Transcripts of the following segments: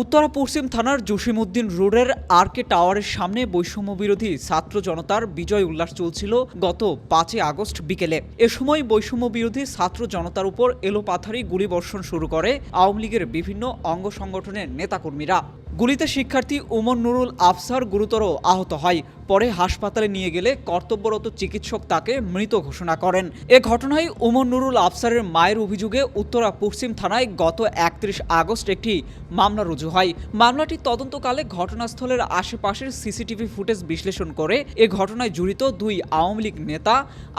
উত্তরা পশ্চিম থানার জসিমউদ্দিন রোডের আর কে টাওয়ারের সামনে বৈষম্য বিরোধী ছাত্র জনতার বিজয় উল্লাস চলছিল গত পাঁচই আগস্ট বিকেলে। এ সময় বৈষম্য বিরোধী ছাত্র জনতার উপর এলোপাথারি গুলিবর্ষণ শুরু করে আওয়ামী লীগের বিভিন্ন অঙ্গ সংগঠনের নেতাকর্মীরা। গুলিতে শিক্ষার্থী উমর নুরুল আফসার গুরুতর আহত হয়। পরে হাসপাতালে নিয়ে গেলে কর্তব্যরত চিকিৎসক তাকে মৃত ঘোষণা করেন। এ ঘটনায় উমর নুরুল আফসারের মায়ের অভিযোগে উত্তরা পশ্চিম থানায় গত একত্রিশ আগস্ট একটি মামলা রুজু হয়। মামলাটি তদন্তকালে ঘটনাস্থলের আশেপাশের সিসিটিভি ফুটেজ বিশ্লেষণ করে এ ঘটনায় জড়িত দুই আওয়ামী লীগ নেতা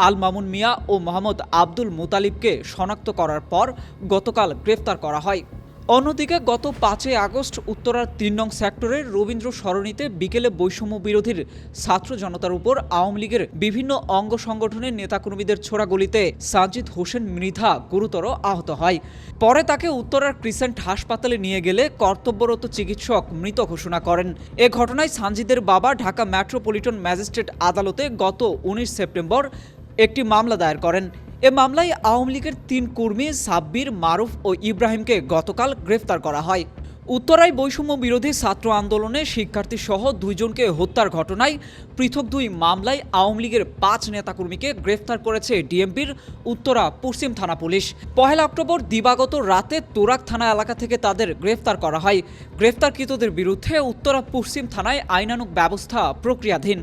আল মামুন মিয়া ও মোহাম্মদ আব্দুল মুতালিবকে শনাক্ত করার পর গতকাল গ্রেফতার করা হয়। অন্যদিকে গত পাঁচই আগস্ট উত্তরার তিন নং সেক্টরের রবীন্দ্র সরণিতে বিকেলে বৈষম্য বিরোধীর ছাত্র জনতার উপর আওয়ামী লীগের বিভিন্ন অঙ্গ সংগঠনের নেতাকর্মীদের ছোড়া গুলিতে সাজিদ হোসেন মৃধা গুরুতর আহত হয়। পরে তাকে উত্তরার ক্রিসেন্ট হাসপাতালে নিয়ে গেলে কর্তব্যরত চিকিৎসক মৃত ঘোষণা করেন। এ ঘটনায় সানজিদের বাবা ঢাকা মেট্রোপলিটন ম্যাজিস্ট্রেট আদালতে গত উনিশ সেপ্টেম্বর একটি মামলা দায়ের করেন। এ মামলায় আওয়ামী লীগের তিন কর্মী সাব্বির, মারুফ ও ইব্রাহিমকে গতকাল গ্রেফতার করা হয়। উত্তরায় বৈষম্য বিরোধী ছাত্র আন্দোলনে শিক্ষার্থী সহ দুইজনকে হত্যার ঘটনায় পৃথক দুই মামলায় আওয়ামী লীগের পাঁচ নেতাকর্মীকে গ্রেফতার করেছে ডিএমপির উত্তরা পশ্চিম থানা পুলিশ। পহেলা অক্টোবর দিবাগত রাতে তোরাক থানা এলাকা থেকে তাদের গ্রেফতার করা হয়। গ্রেফতারকৃতদের বিরুদ্ধে উত্তরা পশ্চিম থানায় আইনানুক ব্যবস্থা প্রক্রিয়াধীন।